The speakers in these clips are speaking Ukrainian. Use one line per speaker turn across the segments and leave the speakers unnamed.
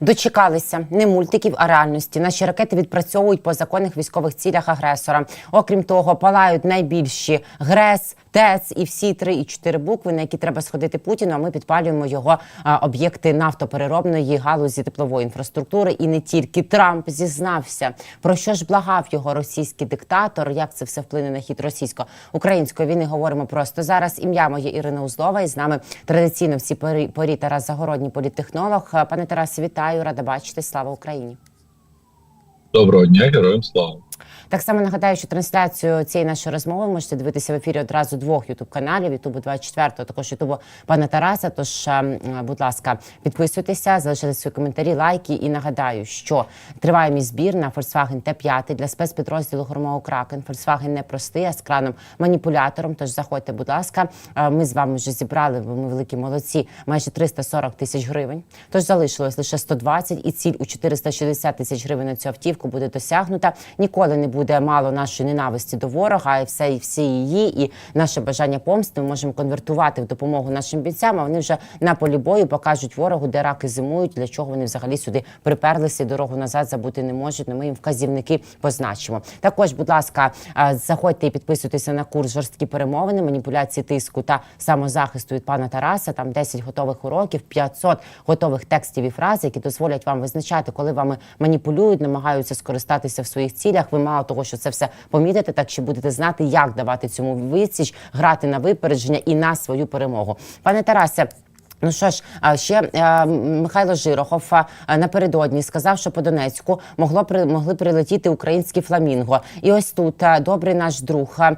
Дочекалися не мультиків, а реальності. Наші ракети відпрацьовують по законних військових цілях агресора. Окрім того, палають найбільші ГРЕС, ТЕЦ і всі три і чотири букви, на які треба сходити Путіну. А ми підпалюємо його об'єкти нафтопереробної галузі теплової інфраструктури. І не тільки Трамп зізнався про що ж благав його російський диктатор. Як це все вплине на хід російсько-української війни? Говоримо просто зараз. Ім'я моє Ірина Узлова, і з нами традиційно в цій порі, порі Тарас Загородній політтехнолог. Пане Тарасе, вітаю, рада бачити. Слава Україні.
Доброго дня, героям слава.
Так само нагадаю, що трансляцію цієї нашої розмови можете дивитися в ефірі одразу двох ютуб каналів: Ютубу 24, також Ютубу пана Тараса. Тож, е, будь ласка, підписуйтеся, залишайте свої коментарі, лайки. І нагадаю, що триває мій збір на Volkswagen Т5 для спецпідрозділу Громового Кракен. Volkswagen не простий, а з краном маніпулятором. Тож заходьте, будь ласка. Е, Ми з вами вже зібрали. Ми великі молодці. Майже 340 тисяч гривень. Тож залишилось лише 120 і ціль у 460 тисяч гривень на цю автівку буде досягнута. Ніколи не буде мало нашої ненависті до ворога, й все і всі її, і наше бажання помсти ми можемо конвертувати в допомогу нашим бійцям. А вони вже на полі бою покажуть ворогу, де раки зимують, для чого вони взагалі сюди приперлися. і Дорогу назад забути не можуть. Ну, Ми їм вказівники позначимо. Також, будь ласка, заходьте і підписуйтеся на курс жорсткі перемовини, маніпуляції тиску та самозахисту від пана Тараса. Там 10 готових уроків, 500 готових текстів і фраз, які дозволять вам визначати, коли вами маніпулюють, намагаються скористатися в своїх цілях. Ви мало того, що це все помітите, так ще будете знати, як давати цьому висіч, грати на випередження і на свою перемогу. Пане Тарасе. Ну що ж, а ще е, Михайло Жирохов е, напередодні сказав, що по Донецьку могло при могли прилетіти українські фламінго. І ось тут е, добрий наш друг, е,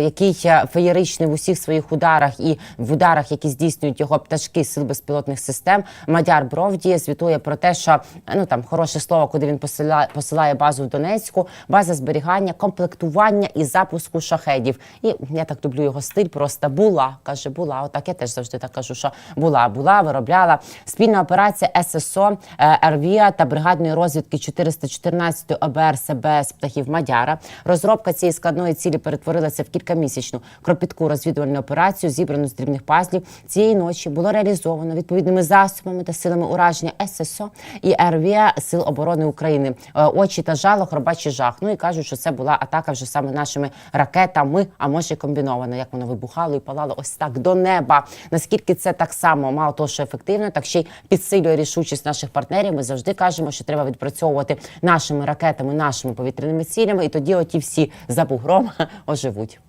який феєричний в усіх своїх ударах і в ударах, які здійснюють його пташки сил безпілотних систем. Мадяр Бровді звітує про те, що ну там хороше слово, куди він посилає, посилає базу в Донецьку, база зберігання, комплектування і запуску шахедів. І я так люблю його стиль. Просто була каже, була. Отак я теж завжди так кажу, що була, була, виробляла спільна операція ССО е, РВІА та бригадної розвідки 414 ОБР СБ з птахів Мадяра. Розробка цієї складної цілі перетворилася в кількамісячну кропітку розвідувальну операцію, зібрану з дрібних пазлів. Цієї ночі було реалізовано відповідними засобами та силами ураження ССО і РВІА Сил оборони України. Е, Очі та жало, хробачий жах. Ну і кажуть, що це була атака вже саме нашими ракетами, а може й комбінована, як воно вибухало і палало ось так до неба. Наскільки це так само мало того, що ефективно, так ще й підсилює рішучість наших партнерів. Ми завжди кажемо, що треба відпрацьовувати нашими ракетами, нашими повітряними цілями, і тоді оті всі за бугром оживуть.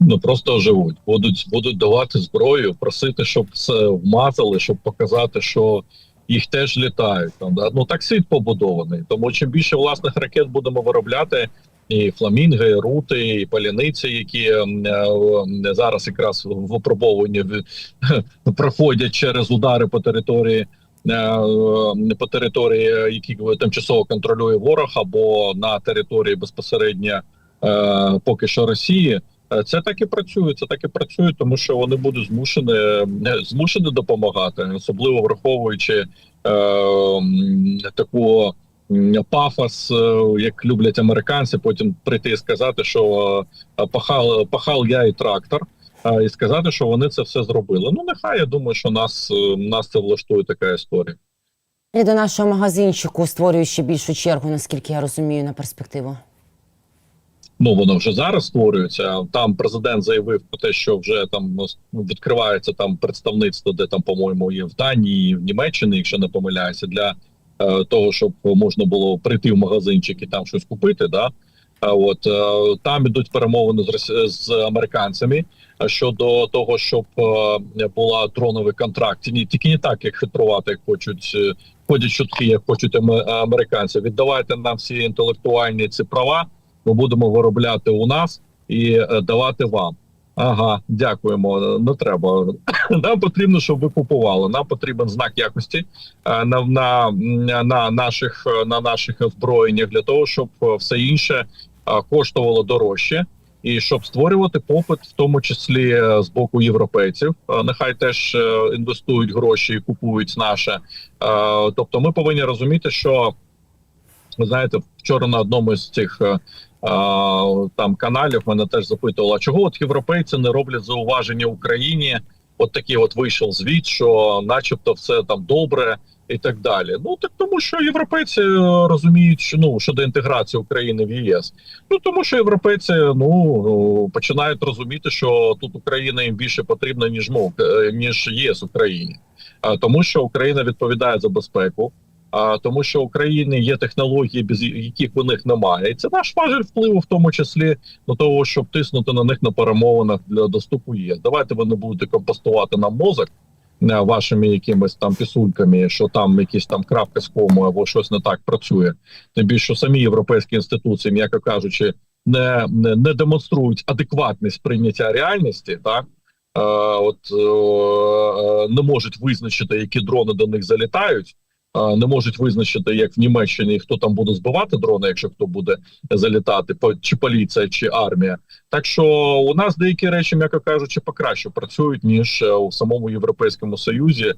Ну просто живуть, будуть будуть давати зброю, просити, щоб це вмазали, щоб показати, що їх теж літають. Там да? ну так світ побудований. Тому чим більше власних ракет будемо виробляти, і фламінги, і рути, і паляниці, які е, е, зараз якраз в випробовуванні проходять через удари по території. е, По території, які тимчасово контролює ворог, або на території безпосередньо поки що Росії, Це так і працює. Це так і працює, тому що вони будуть змушені змушені допомагати, особливо враховуючи е, таку пафос, е, як люблять американці, потім прийти і сказати, що е, пахал, пахал я і трактор. е, І сказати, що вони це все зробили. Ну нехай я думаю, що нас нас це влаштує така історія.
І до нашого магазинчику створює ще більшу чергу, наскільки я розумію, на перспективу.
Ну воно вже зараз створюється. Там президент заявив про те, що вже там відкривається там представництво, де там, по-моєму, є в Данії, і в Німеччині, якщо не помиляюся, для того, щоб можна було прийти в магазинчик і там щось купити. Да? От е, там ідуть перемовини з з американцями е, щодо того, щоб е, була дроновий контракт. Ні, тільки не так, як хитрувати, як хочуть. е, Ходять чутки, як хочуть аме- американці. Віддавайте нам всі інтелектуальні ці права ми будемо виробляти у нас і е, давати вам. Ага, дякуємо. Не треба. Нам потрібно, щоб ви купували. Нам потрібен знак якості е, на, на, на наших на наших озброєннях для того, щоб все інше е, коштувало дорожче, і щоб створювати попит, в тому числі е, з боку європейців. Нехай теж інвестують гроші і купують наше. Тобто, ми повинні розуміти, що ви знаєте, вчора на одному з цих там каналів мене теж запитували, а чого от європейці не роблять зауваження Україні от такий от вийшов звіт, що, начебто, все там добре і так далі. Ну так тому, що європейці е, розуміють, що ну щодо інтеграції України в ЄС. Ну тому що європейці ну починають розуміти, що тут Україна їм більше потрібна ніж мов е, ніж ЄС Україні, тому, що Україна відповідає за безпеку. А тому, що Україні є технології, без яких у них немає, і це наш важель впливу, в тому числі на того, щоб тиснути на них на перемовинах для доступу ЄС. Давайте ви не будете компостувати нам мозок е, вашими якимись там пісульками, що там якісь там крапка з кому або щось не так працює. Тим більше що самі європейські інституції, м'яко кажучи, не, не, не демонструють адекватність прийняття реальності, так. Е, от е, не можуть визначити, які дрони до них залітають. Не можуть визначити, як в Німеччині, хто там буде збивати дрони, якщо хто буде залітати, чи поліція, чи армія. Так що у нас деякі речі, м'яко кажучи, покраще працюють ніж е, у самому європейському союзі,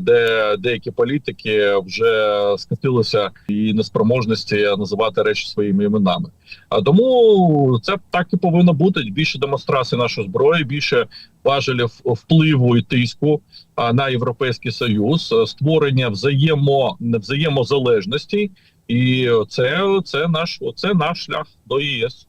де деякі політики вже скатилися і неспроможності називати речі своїми іменами. А тому це так і повинно бути. Більше демонстрації нашої зброї, більше важелів впливу і тиску на європейський союз, е, створення взаємо взаємозалежності, і це, це наш це наш шлях до ЄС.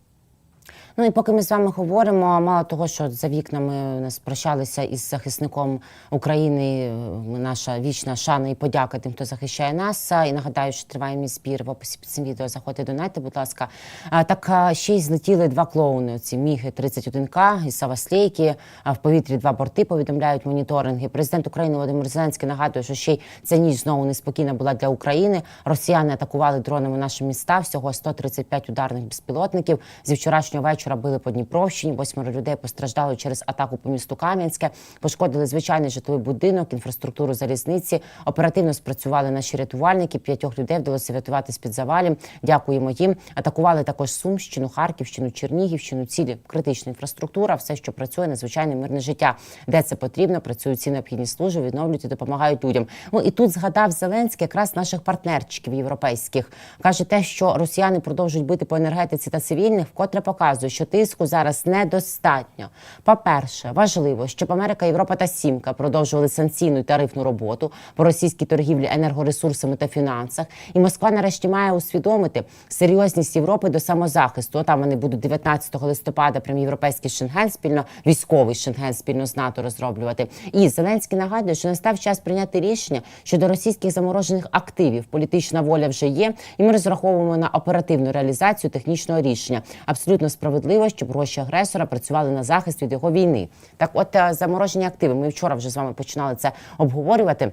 Ну і поки ми з вами говоримо, мало того, що за вікнами нас прощалися із захисником України. е, Наша вічна шана і подяка тим, хто захищає нас. І нагадаю, що триває мій збір в описі під цим відео. Заходьте донайте, будь ласка. Так ще й злетіли два клоуни. Ці міги 31К і Саваслейки. В повітрі два борти повідомляють моніторинги. Президент України Володимир Зеленський нагадує, що ще й ця ніч знову неспокійна була для України. Росіяни атакували дронами наші міста. Всього 135 ударних безпілотників. Зі вчорашнього вечора били по Дніпровщині. Восьмеро людей постраждали через атаку по місту Кам'янське. Пошкодили звичайний житловий будинок, інфраструктуру залізниці. Оперативно спрацювали наші рятувальники. П'ятьох людей вдалося врятувати з під завалів. Дякуємо їм. Атакували також Сумщину, Харківщину, Чернігівщину. Цілі критична інфраструктура, все, що працює на звичайне мирне життя, де це потрібно, працюють всі необхідні служби, відновлюють і допомагають людям. Ну і тут згадав Зеленський якраз наших партнерчиків європейських. каже те, що росіяни продовжують бити по енергетиці та цивільних, вкотре показує, що тиску зараз недостатньо. По-перше, важливо, щоб Америка, Європа та Сімка продовжували санкційну і тарифну роботу по російській торгівлі енергоресурсами та фінансах. І Москва нарешті має усвідомити серйозність Європи до самозахисту. Там вони будуть 19 листопада прям європейський шенген спільно, військовий шенген спільно з НАТО розроблювати. І Зеленський нагадує, що настав час прийняти рішення щодо російських заморожених активів. Політична воля вже є, і ми розраховуємо на оперативну реалізацію технічного рішення. Абсолютно справедливо, щоб гроші агресора працювали на захист від його війни. Так, от е, заморожені активи. Ми вчора вже з вами починали це обговорювати.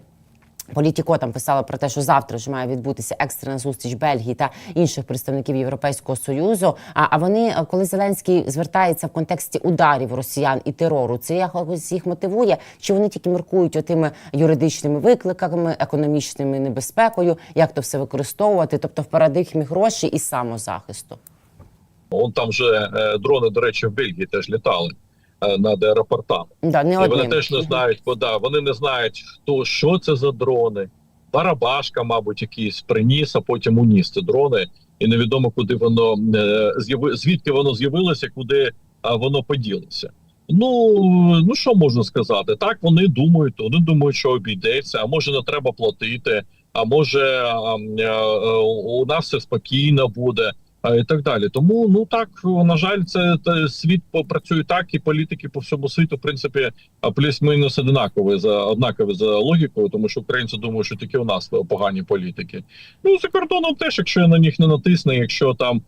Політіко там писала про те, що завтра вже має відбутися екстрена зустріч Бельгії та інших представників Європейського союзу. А, а вони, е, коли Зеленський звертається в контексті ударів росіян і терору, це якось їх мотивує? Чи вони тільки міркують отими юридичними викликами, економічними небезпекою, як то все використовувати, тобто в парадигмі грошей і самозахисту?
Он там вже е, дрони, до речі, в Бельгії теж літали е, над аеропортами.
Да, не
І вони
одним.
теж не знають, бо да, вони не знають, хто що це за дрони. Барабашка, мабуть, якийсь приніс, а потім уніс ці дрони, і невідомо, куди воно е, звідки воно з'явилося, куди воно поділося. Ну ну що можна сказати? Так вони думають, вони думають, що обійдеться, а може не треба платити, а може а, е, у нас все спокійно буде. І так далі, тому ну так на жаль, це, світ попрацює так, і політики по всьому світу, в принципі, плюс-мінус однакові за однакові за логікою, тому що українці думають, що тільки у нас погані політики. Ну за кордоном теж, якщо на них не натисне, якщо там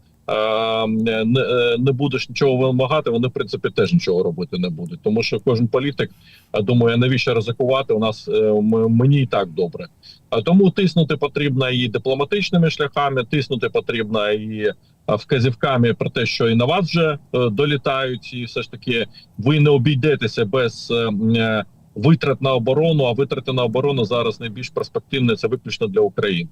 не, е, не будеш нічого вимагати, вони в принципі теж нічого робити не будуть. Тому що кожен політик думає, навіщо ризикувати? У нас е, мені і так добре. А тому тиснути потрібно і дипломатичними шляхами, тиснути потрібно і вказівками про те, що і на вас вже е, долітають, і все ж таки ви не обійдетеся без витрат на оборону. А витрати на оборону зараз найбільш перспективне це виключно для України.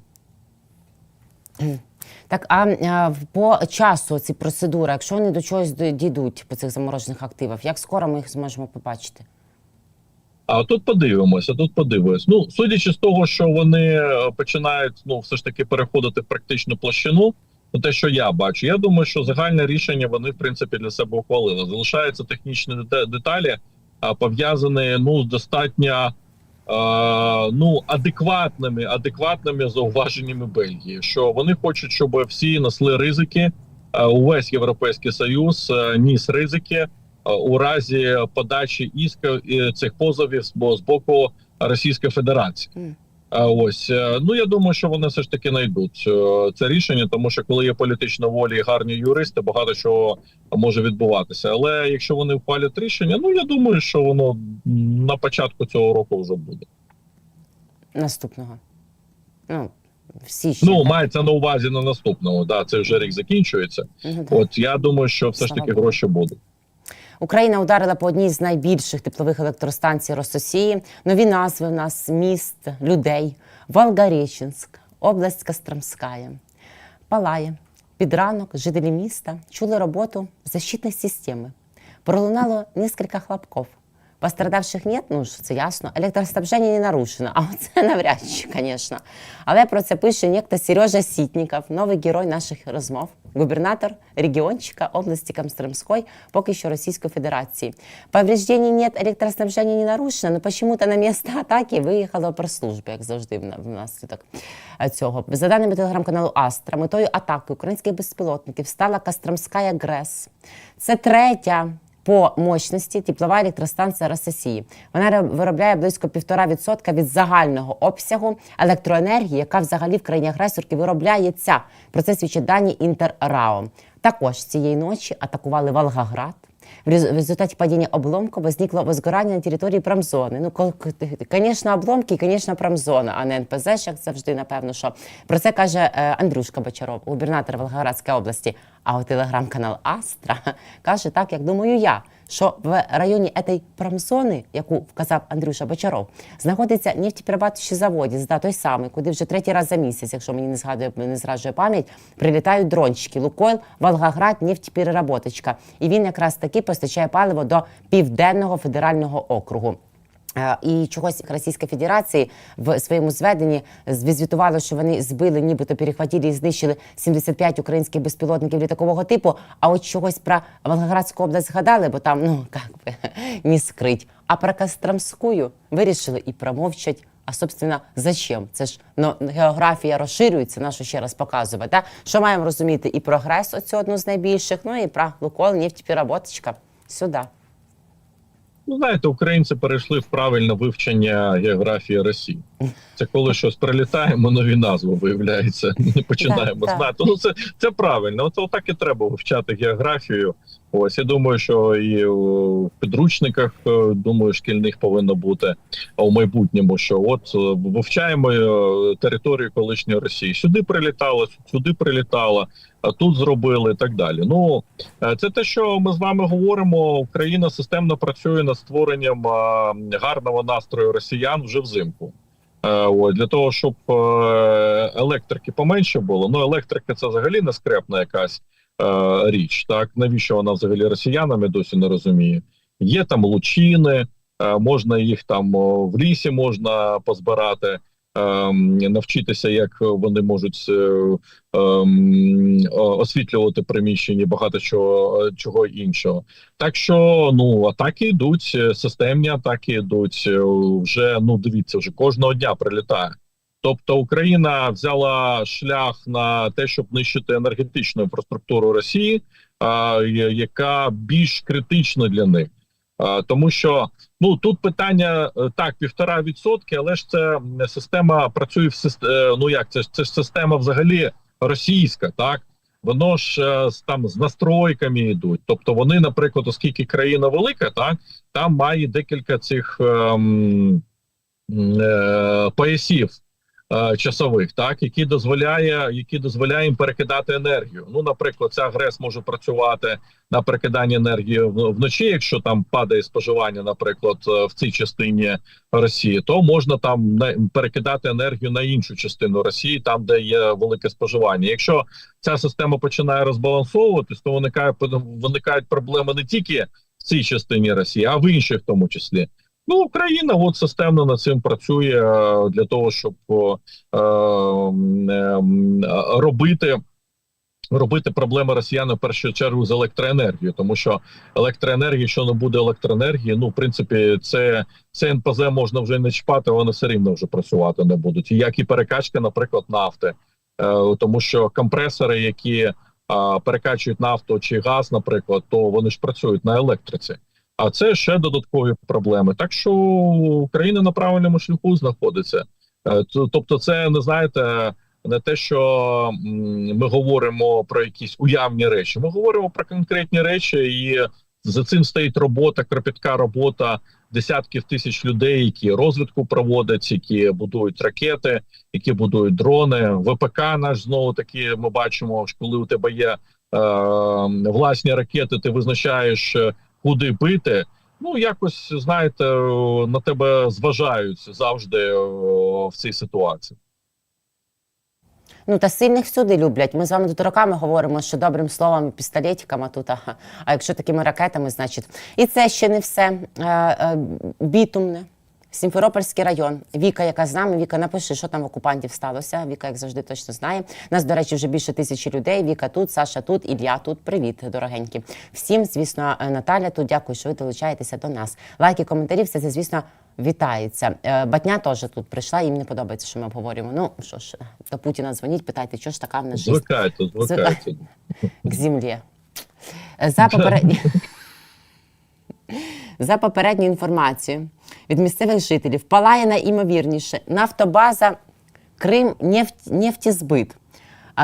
Так, а по часу ці процедури, якщо вони до чогось дійдуть по цих заморожених активах, як скоро ми їх зможемо побачити?
А тут подивимося, тут подивимось. Ну, судячи з того, що вони е, починають ну все ж таки переходити в практичну площину. Ну, те, що я бачу, я думаю, що загальне рішення вони в принципі для себе ухвалили. Залишаються технічні деталі, пов'язані ну з достатньо ну адекватними, адекватними зауваженнями Бельгії, що вони хочуть, щоб всі несли ризики. е, Увесь європейський союз е, ніс ризики е, у разі подачі іска е, цих позовів з боку Російської Федерації. Ось е, ну я думаю, що вони все ж таки знайдуть е, це рішення, тому що коли є політична воля і гарні юристи, багато чого може відбуватися. Але якщо вони ухвалять рішення, ну я думаю, що воно на початку цього року вже буде.
Наступного. Ну, в січні.
Ну
так?
мається на увазі на наступному. Да, це вже рік закінчується.
Ну.
От я думаю, що все ж таки гроші будуть.
Україна ударила по одній з найбільших теплових електростанцій Рососії. Нові назви в нас міст, людей. Волгореченськ, область Костромська. Палає. Під ранок жителі міста чули роботу защитної системи. Пролунало несколько хлопков. Пострадавших нет, ну ж це ясно. Електроснабження не нарушено. А оце навряд чи, звісно. Але про це пише некто Сережа Сітніков, новий герой наших розмов, губернатор регіончика області Костромской, поки що Російської Федерації. Повреждений нет, електроснабження не нарушено, но почему-то на місце атаки виїхала прес-служба, як завжди внаслідок цього. За даними телеграм-каналу Астра, метою атаки українських безпілотників стала Костромська ГРЕС. Це третя по мощності теплова електростанція Рососії. Вона виробляє близько 1,5% від загального обсягу електроенергії, яка взагалі в країні агресорки виробляється. Про це свідчать дані Інтеррао. Також цієї ночі атакували Волгоград. В результаті падіння обломка возникло возгорання на території промзони. Ну, звісно, обломки, і, звісно, промзона, а не НПЗ, як завжди, напевно, що про це каже е, Андрюшка Бочаров, губернатор Волгоградської області. А от телеграм-канал Астра каже так, як думаю я, що в районі цієї промзони, яку вказав Андрюша Бочаров, знаходиться нефтеперерабатуючий заводець, да, той самий, куди вже третій раз за місяць, якщо мені не згадує, не зраджує пам'ять, прилітають дрончики. Лукойл, Волгоград, нефтепереработочка. І він якраз таки постачає паливо до південного федерального округу. Е, І чогось Російська Федерація в своєму зведенні звітувала, що вони збили, нібито перехватили і знищили 75 українських безпілотників літакового типу. А от чогось про Волгоградську область згадали, бо там ну як би не скрить. А про Костромську вирішили і промовчать. А собственно, зачем? Це ж ну, географія розширюється, нашу ще раз показувати. Да? Що маємо розуміти? І прогрес, оцю одну з найбільших, ну і про Лукойл, нефтепереработочка. Сюди.
Ну, знаєте, українці перейшли в правильне вивчення географії Росії. Це коли щось прилітає, ми нові назви виявляється. Не починаємо знати. Ну це, це правильно. От так і треба вивчати географію. Ось я думаю, що і в підручниках е, думаю, шкільних повинно бути а у майбутньому. Що от е, вивчаємо е, територію колишньої Росії. Сюди прилітало, сюди прилітало, а тут зробили і так далі. Ну Це те, що ми з вами говоримо. Україна системно працює над створенням гарного настрою росіян вже взимку. От, для того, щоб електрики поменше було. Ну, електрика це взагалі не скрепна якась річ. Так навіщо вона взагалі росіянам я досі не розумію. Є там лучини, е, можна їх там в лісі можна позбирати. ем, Навчитися, як вони можуть е, освітлювати приміщення, багато чого е, чого іншого. Так що ну атаки йдуть, е, системні атаки йдуть е, вже. Ну дивіться, вже кожного дня прилітає. Тобто Україна взяла шлях на те, щоб нищити енергетичну інфраструктуру Росії, а, яка більш критична для них. А, тому що ну тут питання е, так, півтора відсотки, але ж це система працює в сис- е, Ну як це це ж система взагалі російська, так воно ж е, там з настройками йдуть. Тобто вони, наприклад, оскільки країна велика, так там має декілька цих ем, е, поясів. Е, Часових, так які дозволяє, які дозволяє їм перекидати енергію. Ну, наприклад, ця ГРЕС може працювати на перекидання енергії вночі, якщо там падає споживання, наприклад, е, в цій частині Росії, то можна там перекидати енергію на іншу частину Росії, там де є велике споживання. Якщо ця система починає розбалансовуватись, то виникає виникають проблеми не тільки в цій частині Росії, а в інших в тому числі. Ну, Україна от системно над цим працює е, для того, щоб е, е, робити робити проблеми росіян в першу чергу з електроенергією, тому що електроенергія, що не буде електроенергії, ну в принципі, це це НПЗ можна вже не чіпати, вони все рівно вже працювати не будуть. Як і перекачка, наприклад, нафти, е, тому що компресори, які е, перекачують нафту чи газ, наприклад, то вони ж працюють на електриці. А це ще додаткові проблеми. Так що Україна на правильному шляху знаходиться. Е, Тобто, це не знаєте, не те, що ми говоримо про якісь уявні речі. Ми говоримо про конкретні речі, і за цим стоїть робота, кропітка робота десятків тисяч людей, які розвідку проводять, які будують ракети, які будують дрони. ВПК наш знову таки ми бачимо, коли у тебе є е, власні ракети, ти визначаєш, куди бити. Ну, якось знаєте, на тебе зважають завжди в цій ситуації.
Ну та сильних всюди люблять. Ми з вами тут роками говоримо, що добрим словом, пістолетиками тут. А, А якщо такими ракетами, значить. І це ще не все. Е, е, бітумне. Сімферопольський район. Віка, яка з нами, Віка, напиши, що там в окупантів сталося. Віка, як завжди, точно знає. Нас, до речі, вже більше тисячі людей. Віка тут, Саша тут, Ілля тут. Привіт, дорогенькі. Всім, звісно, Наталя тут. Дякую, що ви долучаєтеся до нас. Лайки, коментарі, все це, звісно, вітається. Е, Батня теж тут прийшла, їм не подобається, що ми обговорюємо. Ну що ж, до Путіна дзвоніть, питайте, що ж така в нас життя
Звикайте, звикайте.
к землі. За попередні... За попередню інформацію від місцевих жителів палає найімовірніше нафтобаза Крим нефть, нефтізбит.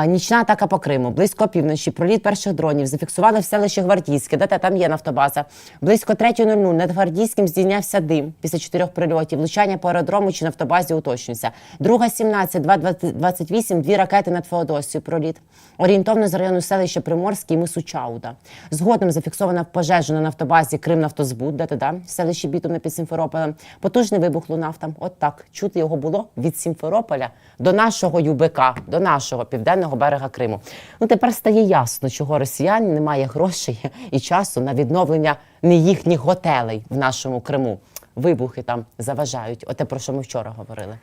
Нічна атака по Криму. Близько опівночі. Проліт перших дронів зафіксували в селищі Гвардійське. Де там є нафтобаза. Близько 3.00 над Гвардійським здійнявся дим після чотирьох прильотів. Влучання по аеродрому чи нафтобазі уточнюється. Друга 17, 2.28, дві ракети над Феодосією проліт. Орієнтовно з району селища Приморський і мису Чауда. Згодом зафіксована пожежа на нафтобазі Кримнафтозбут, де туди, в селищі Бітумне під Сімферополем. Потужний вибух лунав там. От так. Чути його було від Сімферополя до нашого ЮБК, до нашого південного берега Криму. Ну тепер стає ясно, чого росіян немає грошей і часу на відновлення не їхніх готелей в нашому Криму. Вибухи там заважають. Оте про що ми вчора говорили.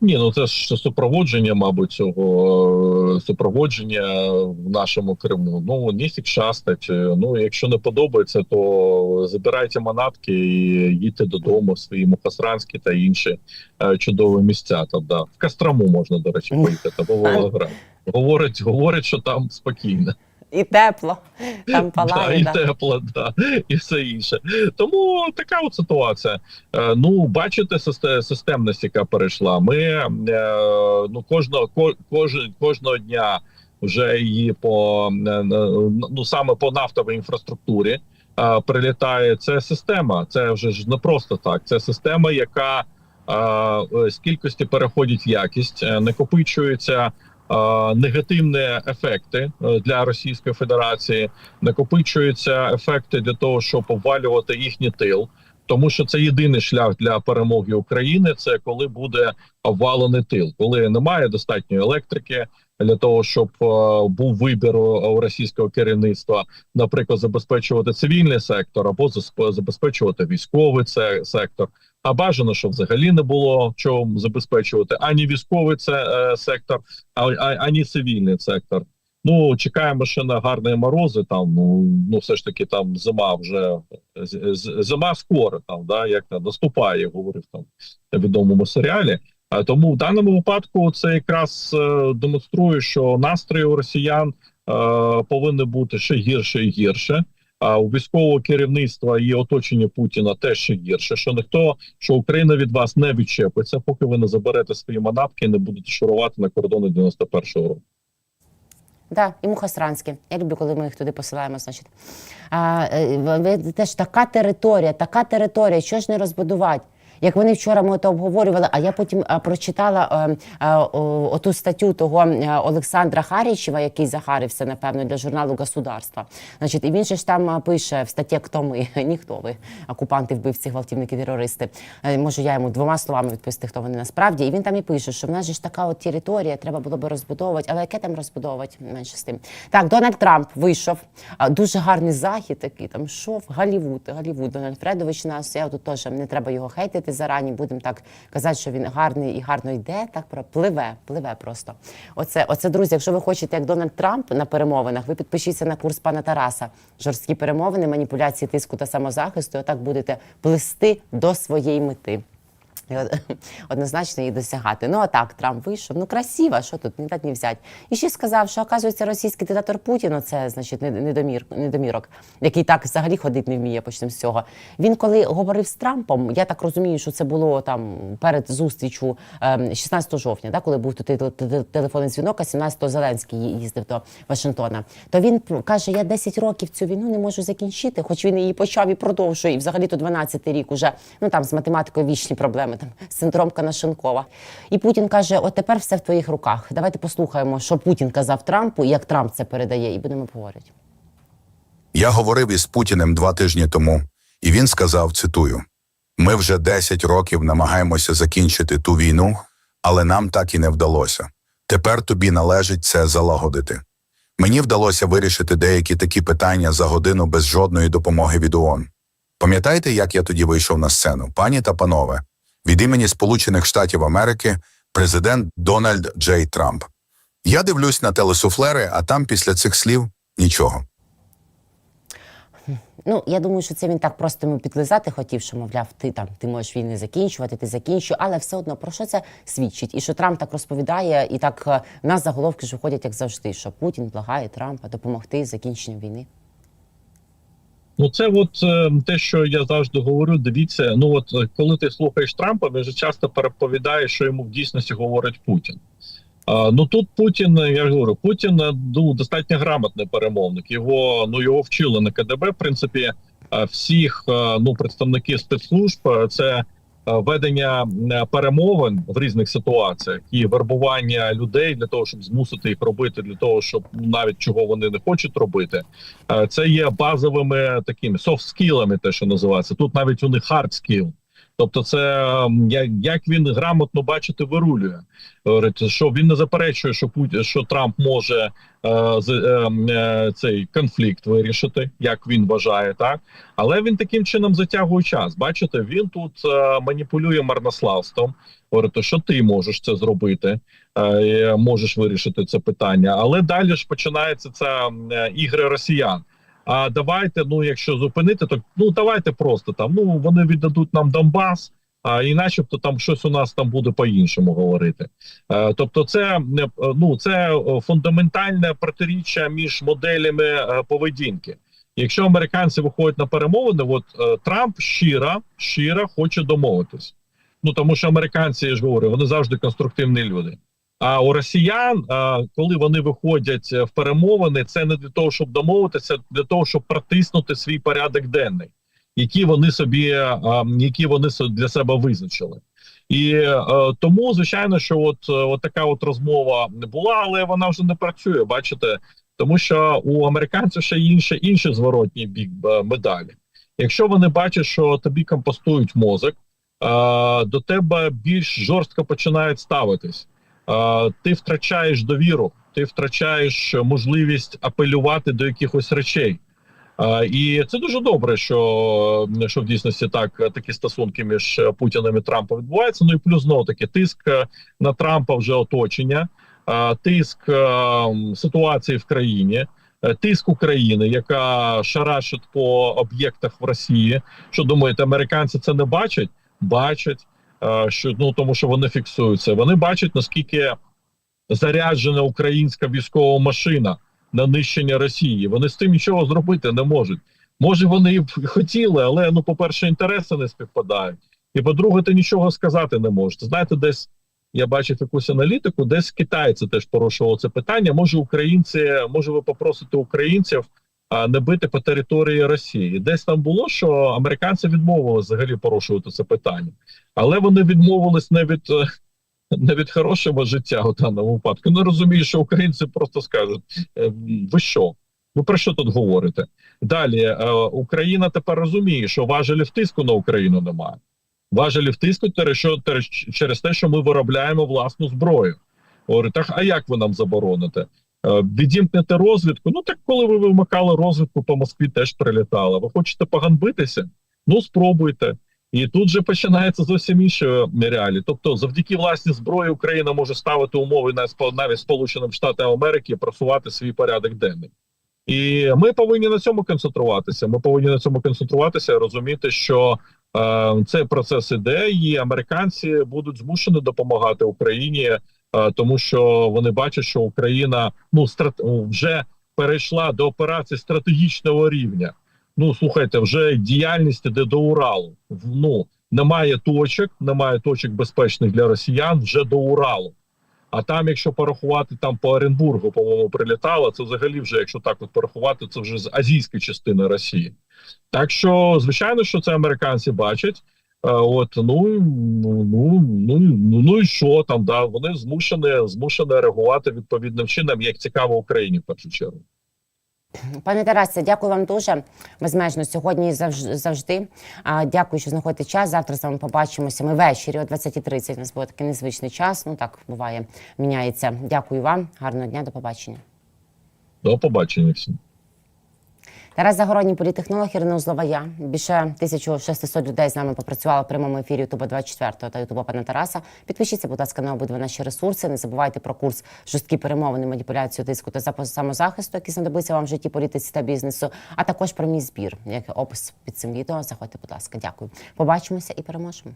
Ні, ну це ж супроводження, мабуть, цього е, супроводження в нашому Криму. Ну нісік шастать. Ну якщо не подобається, то забирайте манатки і їдьте додому в свої Мухасранські та інші е, чудові місця. Там да в Кострому можна до речі поїхати або Волгоград. Говорить, говорить, що там спокійно.
І тепло, там
Да, і тепло, да, і все інше. Тому така от ситуація. Е, ну, бачите, систе- системність, яка перейшла. Ми е, ну кожного кожен, кожного дня вже її по е, ну саме по нафтовій інфраструктурі прилітає. Це система. Це вже ж не просто так. Це система, яка з кількості переходить в якість, накопичується. Е, Негативні ефекти е, для Російської Федерації накопичуються ефекти для того, щоб обвалювати їхній тил, тому що це єдиний шлях для перемоги України. Це коли буде обвалений тил, коли немає достатньої електрики для того, щоб е, був вибір у російського керівництва, наприклад, забезпечувати цивільний сектор або забезпечувати військовий це сектор. А бажано, щоб взагалі не було чого забезпечувати ані військовий це е, сектор, а, а ані цивільний сектор. Ну чекаємо ще на гарні морози. Там ну, ну все ж таки там зима вже з- зима скоро. Там да як там наступає, я говорив там в відомому серіалі. А тому в даному випадку це якраз е, демонструє, що настрої у росіян е, повинні бути ще гірше і гірше. А у військового керівництва і оточення Путіна теж ще гірше. Що ніхто, що Україна від вас не відчепиться, поки ви не заберете свої манапки і не будете шурувати на кордони 91-го року.
Да, і мухасранські. Я люблю, коли ми їх туди посилаємо. Значить, а, е, теж така територія, така територія, що ж не розбудувати? Як вони вчора ми то обговорювали, а я потім прочитала е, е, оту статтю того е, Олександра Харічева, який захарився, напевно, для журналу Государства. Значить, і він же ж там пише в статті «Хто ми? Ніхто ви, окупанти, вбивці, гвалтівники, терористи. Можу я йому двома словами відповісти, хто вони насправді. І він там і пише, що в нас же ж така от територія, треба було би розбудовувати. Але яке там розбудовувати? Менше з тим. Так, Дональд Трамп вийшов. Дуже гарний захід такий. Там що в Голлівуд, Голлівуд. Дональд Фредович нас. Я тут теж не треба його хейтити. Вірити зарані, будемо так казати, що він гарний і гарно йде. Так пливе, пливе просто. Оце, оце, друзі. Якщо ви хочете, як Дональд Трамп на перемовинах, ви підпишіться на курс пана Тараса. Жорсткі перемовини, маніпуляції, тиску та самозахисту. і Отак будете плисти до своєї мети. Однозначно її досягати. Ну а так, Трамп вийшов. Ну красиво, що тут не так не взяти. І ще сказав, що оказується російський диктатор Путін, ну, це значить не- недомір, недомірок, який так взагалі ходити не вміє. Почнемо з цього. Він коли говорив з Трампом, я так розумію, що це було там перед зустрічю ем, 16 жовтня, да, коли був тут те- те- телефонний дзвінок, а 17-го Зеленський їздив до Вашингтона. То він каже: Я 10 років цю війну не можу закінчити, хоч він її почав і продовжує. І взагалі то 12 рік уже ну там з математикою вічні проблеми, там синдром Канашенкова. І Путін каже: От тепер все в твоїх руках. Давайте послухаємо, що Путін казав Трампу, як Трамп це передає, і будемо говорити.
Я говорив із Путіним два тижні тому, і він сказав: цитую: Ми вже 10 років намагаємося закінчити ту війну, але нам так і не вдалося. Тепер тобі належить це залагодити. Мені вдалося вирішити деякі такі питання за годину без жодної допомоги від ООН. Пам'ятаєте, як я тоді вийшов на сцену, пані та панове? Від імені Сполучених Штатів Америки президент Дональд Джей Трамп. Я дивлюсь на телесуфлери, а там після цих слів нічого.
Ну, я думаю, що це він так просто підлизати хотів, що, мовляв, ти там ти можеш війни закінчувати, ти закінчуй, але все одно про що це свідчить? І що Трамп так розповідає, і так е, в нас заголовки ж виходять, як завжди, що Путін благає Трампа допомогти з закінченням війни.
Ну, це от е, те, що я завжди говорю. Дивіться, ну от е, коли ти слухаєш Трампа, він же часто переповідає, що йому в дійсності говорить Путін. А, ну тут Путін, е, я говорю, Путін е, ну, достатньо грамотний перемовник. Його ну його вчили на КДБ. В принципі, всіх ну представники спецслужб це. Е, Ведення е, перемовин в різних ситуаціях і вербування людей для того, щоб змусити їх робити, для того, щоб навіть чого вони не хочуть робити, Е, це є базовими такими софт-скілами, те, що називається. Тут навіть у них skill. Тобто, це ем, як, він грамотно бачити вирулює. Говорить, що він не заперечує, що Пут- що Трамп може е, з, е, е, цей конфлікт вирішити, як він вважає, так але він таким чином затягує час. Бачите, він тут е, маніпулює марнославством. Говорить, що ти можеш це зробити, е, можеш вирішити це питання. Але далі ж починається це е, ігри росіян. А давайте, ну якщо зупинити, то ну давайте просто там. Ну вони віддадуть нам Донбас, а і начебто там щось у нас там буде по-іншому говорити. Е, тобто, це не ну це е, фундаментальне протиріччя між моделями е, поведінки. Якщо американці виходять на перемовини, от е, Трамп щиро, щиро хоче домовитись. Ну тому що американці я ж говорю, вони завжди конструктивні люди. А у росіян, коли вони виходять е, в перемовини, це не для того, щоб домовитися, для того, щоб протиснути свій порядок денний, який вони собі, які вони для себе визначили. І е, тому, звичайно, що от, е, от така от розмова не була, але вона вже не працює. Бачите, тому що у американців ще інше, інший зворотній бік е, медалі. Якщо вони бачать, що тобі компостують мозок, е, до тебе більш жорстко починають ставитись. Ти втрачаєш довіру, ти втрачаєш можливість апелювати до якихось речей. І це дуже добре, що, що в дійсності так такі стосунки між Путіним і Трампом відбуваються. Ну і плюс знову таки тиск е, на Трампа вже оточення, тиск е, ситуації в країні, е, тиск України, яка шарашить по об'єктах в Росії. Що думаєте, американці це не бачать? Бачать. Е, що ну тому, що вони фіксуються. Вони бачать наскільки заряджена українська військова машина на нищення Росії. Вони з тим нічого зробити не можуть. Може, вони б хотіли, але ну, по-перше, інтереси не співпадають. І по-друге, ти нічого сказати не можеш. Знаєте, десь я бачив якусь аналітику, десь китайці теж порушували це питання. Може, українці, може, ви попросите українців не бити по території Росії. Десь там було, що американці відмовилися взагалі порушувати це питання, але вони відмовились не від. е, Не від хорошого життя у даному випадку. Не розумію, що українці просто скажуть: «Е, ви що? Ви про що тут говорите? Далі е, Україна тепер розуміє, що важелів тиску на Україну немає. Важелів тиску через те, що ми виробляємо власну зброю. Говорить, так, а як ви нам забороните? Е, Відімкнете розвідку. Ну так коли ви вимикали розвідку по Москві, теж прилітала. Ви хочете поганбитися? Ну спробуйте. І тут же починається зовсім інші реалії. Тобто, завдяки власній зброї Україна може ставити умови навіть Сполученим Штатам Америки просувати свій порядок денний. І ми повинні на цьому концентруватися. Ми повинні на цьому концентруватися і розуміти, що е, цей процес іде, і американці будуть змушені допомагати Україні, тому що вони бачать, що Україна ну страт вже перейшла до операції стратегічного рівня. Ну слухайте, вже діяльність іде до Уралу. Ну немає точок, немає точок безпечних для росіян вже до Уралу. А там, якщо порахувати там по Оренбургу, по-моєму, прилітало, це взагалі вже, якщо так от порахувати, це вже з азійської частини Росії. Так що, звичайно, що це американці бачать. Е, От ну ну ну ну ну, ну і що там? Да вони змушені змушені реагувати відповідним чином, як цікаво Україні в першу чергу.
Пане Тарасе, дякую вам дуже безмежно сьогодні і завжди. Дякую, що знаходите час. Завтра з вами побачимося. Ми ввечері о 20.30. У нас буде такий незвичний час. Ну так буває, міняється. Дякую вам. Гарного дня, до побачення.
До побачення всім.
Тарас Загородній політехнолог Ірина Узлова. Я більше 1600 людей з нами попрацювали в прямому ефірі Ютуба 24 та Ютуба пана Тараса. Підпишіться, будь ласка, на обидва наші ресурси. Не забувайте про курс жорсткі перемовини, маніпуляцію, тиску та самозахисту, який знадобиться вам в житті політиці та бізнесу. А також про мій збір, як опис під цим відео. Заходьте, будь ласка. Дякую. Побачимося і переможемо.